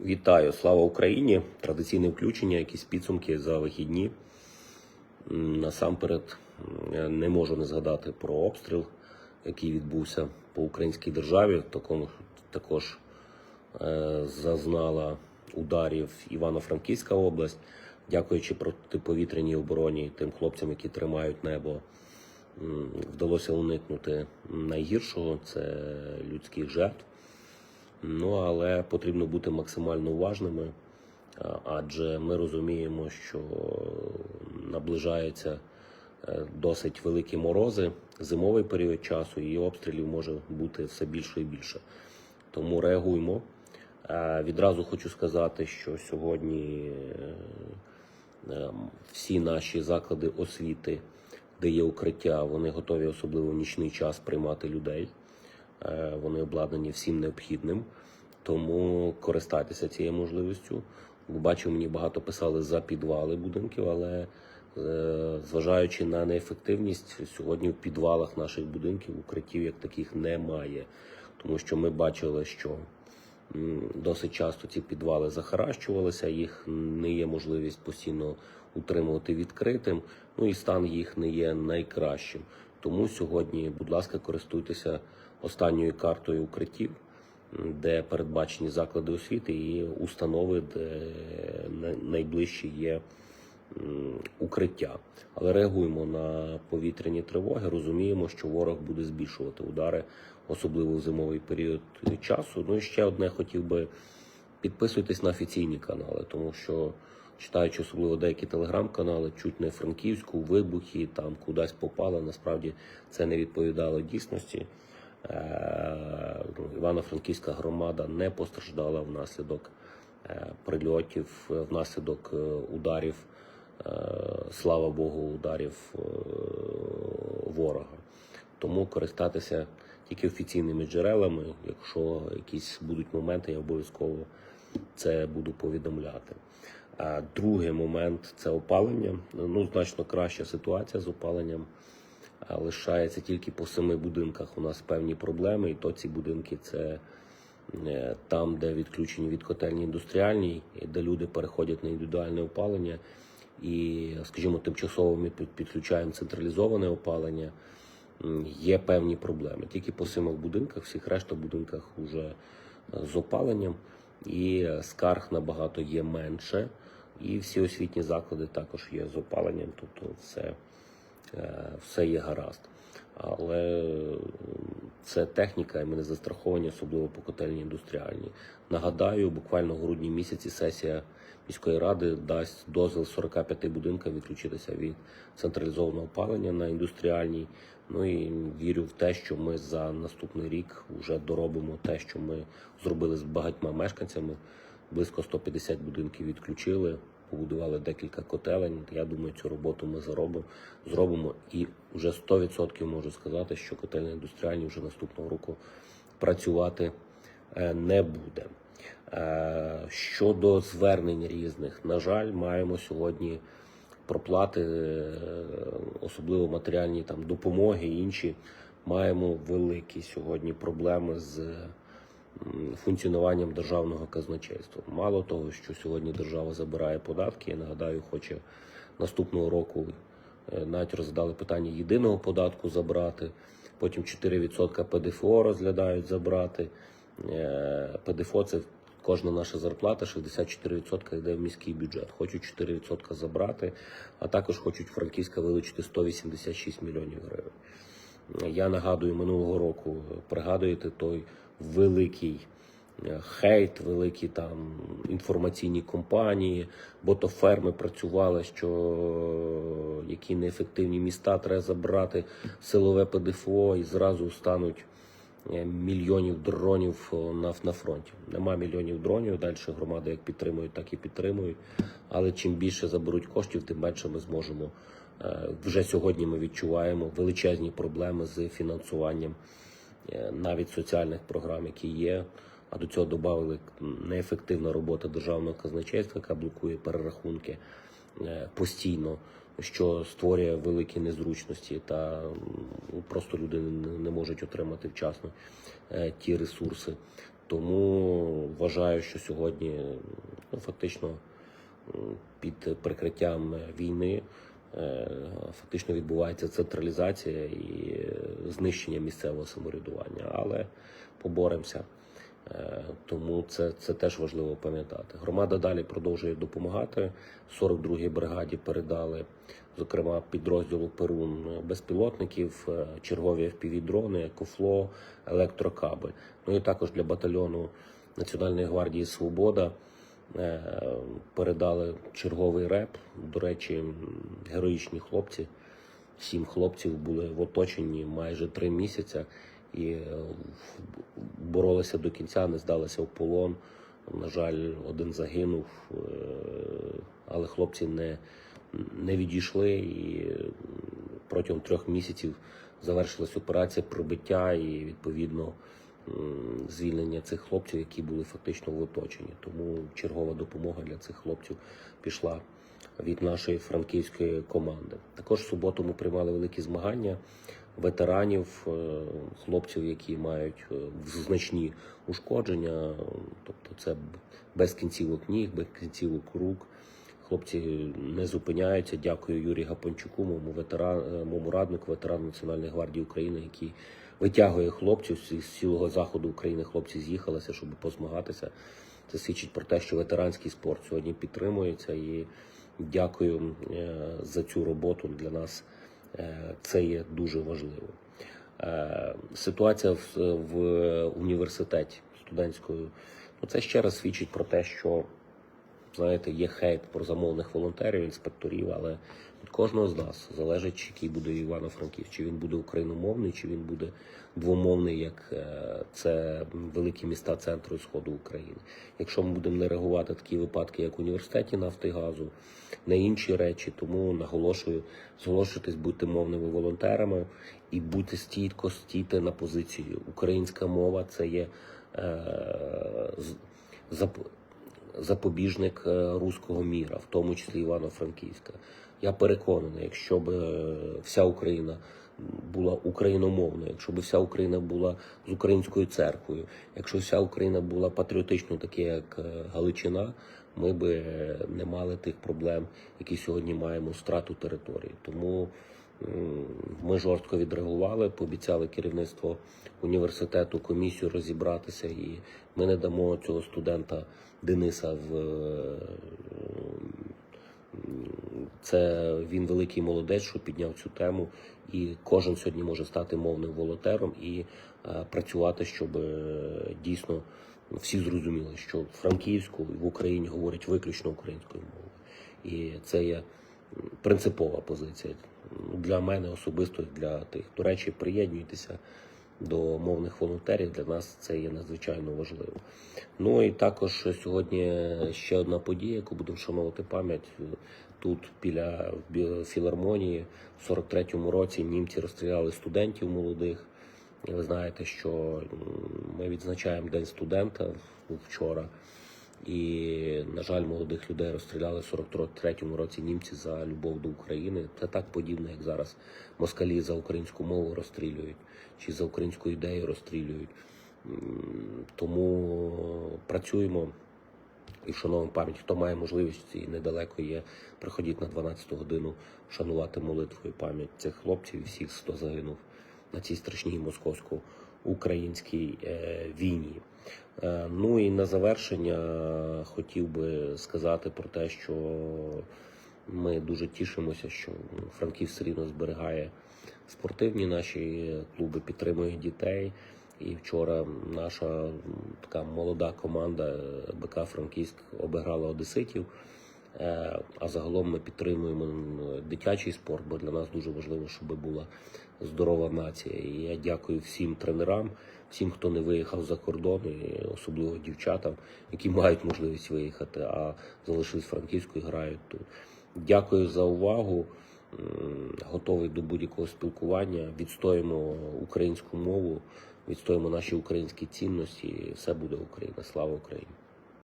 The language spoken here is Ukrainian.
Вітаю, слава Україні! Традиційне включення, якісь підсумки за вихідні. Насамперед не можу не згадати про обстріл, який відбувся по українській державі. Також е, зазнала ударів Івано-Франківська область, дякуючи протиповітряній обороні тим хлопцям, які тримають небо. Вдалося уникнути найгіршого це людських жертв. Ну але потрібно бути максимально уважними, адже ми розуміємо, що наближаються е, досить великі морози, зимовий період часу, і обстрілів може бути все більше і більше. Тому реагуємо. Е, Відразу хочу сказати, що сьогодні е, е, всі наші заклади освіти, де є укриття, вони готові, особливо в нічний час, приймати людей. Е, Вони обладнані всім необхідним. Тому користайтеся цією можливістю. Бачу, мені багато писали за підвали будинків, але е, зважаючи на неефективність, сьогодні в підвалах наших будинків укриттів як таких немає. Тому що ми бачили, що досить часто ці підвали захаращувалися, їх не є можливість постійно утримувати відкритим. Ну і стан їх не є найкращим. Тому сьогодні, будь ласка, користуйтеся останньою картою укриттів, де передбачені заклади освіти і установи, де най- найближчі є укриття. Але реагуємо на повітряні тривоги, розуміємо, що ворог буде збільшувати удари, особливо в зимовий період часу. Ну і ще одне хотів би підписуйтесь на офіційні канали, тому що читаючи особливо деякі телеграм-канали, чуть не франківську, вибухи, там кудись попало. Насправді це не відповідало дійсності. Е, Івано-Франківська громада не постраждала внаслідок е, прильотів, е, внаслідок ударів, слава Богу, ударів ворога. Тому користатися тільки офіційними джерелами. Якщо якісь будуть моменти, я обов'язково це буду повідомляти. Другий момент це опалення. Ну, значно краща ситуація з опаленням. Лишається тільки по семи будинках. У нас певні проблеми, і то ці будинки це е, там, де відключені від котельні індустріальній, де люди переходять на індивідуальне опалення. І, скажімо, тимчасово ми підключаємо централізоване опалення. Є певні проблеми. Тільки по семи будинках, всіх решта будинках вже з опаленням, і е, скарг набагато є менше. І всі освітні заклади також є з опаленням, тобто все, е, все є гаразд. Але це техніка, і ми не застраховані, особливо по котельні індустріальній. Нагадаю, буквально в грудні місяці сесія міської ради дасть дозвіл 45 будинкам відключитися від централізованого опалення на індустріальній. Ну і вірю в те, що ми за наступний рік вже доробимо те, що ми зробили з багатьма мешканцями. Близько 150 будинків відключили, побудували декілька котелень. Я думаю, цю роботу ми заробимо, зробимо. І вже 100% можу сказати, що котельні індустріальні вже наступного року працювати е, не буде. Е, Щодо звернень різних, на жаль, маємо сьогодні проплати, е, особливо матеріальні там допомоги інші. Маємо великі сьогодні проблеми з функціонуванням державного казначейства. Мало того, що сьогодні держава забирає податки, я нагадаю, хоче наступного року е, навіть розглядали питання єдиного податку забрати. Потім 4% ПДФО розглядають забрати. Е, ПДФО це кожна наша зарплата, 64% йде в міський бюджет. Хочуть 4% забрати, а також хочуть Франківська вилучити 186 мільйонів гривень. Я нагадую минулого року, пригадуєте той великий е, хейт, великі там інформаційні компанії, ботоферми працювали, що які неефективні міста треба забрати силове ПДФО і зразу стануть е, мільйонів дронів на, на фронті. Нема мільйонів дронів. Далі громади як підтримують, так і підтримують. Але чим більше заберуть коштів, тим менше ми зможемо. е, Вже сьогодні ми відчуваємо величезні проблеми з фінансуванням е, навіть соціальних програм, які є. А до цього додали неефективна робота державного казначейства, яка блокує перерахунки е, постійно, що створює великі незручності, та просто люди не можуть отримати вчасно е, ті ресурси. Тому вважаю, що сьогодні ну, фактично під прикриттям війни е, фактично відбувається централізація і е, знищення місцевого самоврядування. Але поборемося. Е, Тому це, це теж важливо пам'ятати. Громада далі продовжує допомагати. 42-й бригаді передали, зокрема, підрозділу Перун безпілотників, е, чергові FPV-дрони, екофло, електрокаби. Ну і також для батальйону Національної гвардії Свобода е, передали черговий реп. До речі, героїчні хлопці. Сім хлопців були в оточенні майже три місяці і е, боролися до кінця, не здалися в полон. На жаль, один загинув, е, але хлопці не, не відійшли і протягом трьох місяців завершилась операція пробиття і відповідно звільнення цих хлопців, які були фактично в оточенні. Тому чергова допомога для цих хлопців пішла від нашої франківської команди. Також в суботу ми приймали великі змагання ветеранів, е, хлопців, які мають е, значні ушкодження, тобто це без кінцівок ніг, без кінцівок рук. Хлопці не зупиняються. Дякую Юрію Гапончуку, моєму ветеран, е, моєму раднику, ветерану Національної гвардії України, який витягує хлопців з цілого заходу України. Хлопці з'їхалися, щоб позмагатися. Це свідчить про те, що ветеранський спорт сьогодні підтримується. І дякую е, за цю роботу. Для нас е, це є дуже важливо. Ситуація в, в університеті студентською, ну це ще раз свідчить про те, що знаєте, є хейт про замовних волонтерів, інспекторів, але від кожного з нас залежить, який буде Івано-Франківськ, чи він буде україномовний, чи він буде двомовний, як е, це великі міста центру сходу України. Якщо ми будемо не реагувати такі випадки, як університеті Нафтигазу, на інші речі, тому наголошую, зголошуйтесь, будьте мовними волонтерами і будьте стійко стійте на позиції. Українська мова це є е, запобіжник е, руського міра, в тому числі Івано-Франківська. Я переконаний, якщо б е, вся Україна була україномовною, якщо б вся Україна була з українською церквою, якщо вся Україна була патріотичною, такі як е, Галичина, ми б не мали тих проблем, які сьогодні маємо страту території. Тому ми жорстко відреагували, пообіцяли керівництво університету комісію розібратися, і ми не дамо цього студента Дениса в е, це він великий молодець, що підняв цю тему, і кожен сьогодні може стати мовним волонтером і е, працювати, щоб е, дійсно всі зрозуміли, що в Франківську в Україні говорять виключно українською мовою. І це є принципова позиція для мене особисто, для тих. До речі, приєднуйтеся до мовних волонтерів. Для нас це є надзвичайно важливо. Ну і також сьогодні ще одна подія, яку будемо вшановувати пам'ять. Тут біля бі- філармонії в 43-му році німці розстріляли студентів молодих. Ви знаєте, що ми відзначаємо День студента вчора. І, на жаль, молодих людей розстріляли в 43-му році німці за любов до України. Це так подібно, як зараз москалі за українську мову розстрілюють, чи за українську ідею розстрілюють. Тому працюємо і вшановуємо пам'ять. Хто має можливість і недалеко є, приходіть на 12 годину вшанувати молитвою пам'ять цих хлопців і всіх, хто загинув на цій страшній московсько-українській е, війні. Е, ну і на завершення хотів би сказати про те, що ми дуже тішимося, що Франків все рівно зберігає спортивні наші клуби, підтримує дітей. І вчора наша така молода команда е, БК Франківськ обіграла одеситів. Е, А загалом ми підтримуємо дитячий спорт, бо для нас дуже важливо, щоб була здорова нація. І я дякую всім тренерам, всім, хто не виїхав за кордон, особливо дівчатам, які мають можливість виїхати, а залишились франківською, грають тут. Дякую за увагу. Готовий до будь-якого спілкування. Відстоїмо українську мову, відстоїмо наші українські цінності. Все буде Україна. Слава Україні!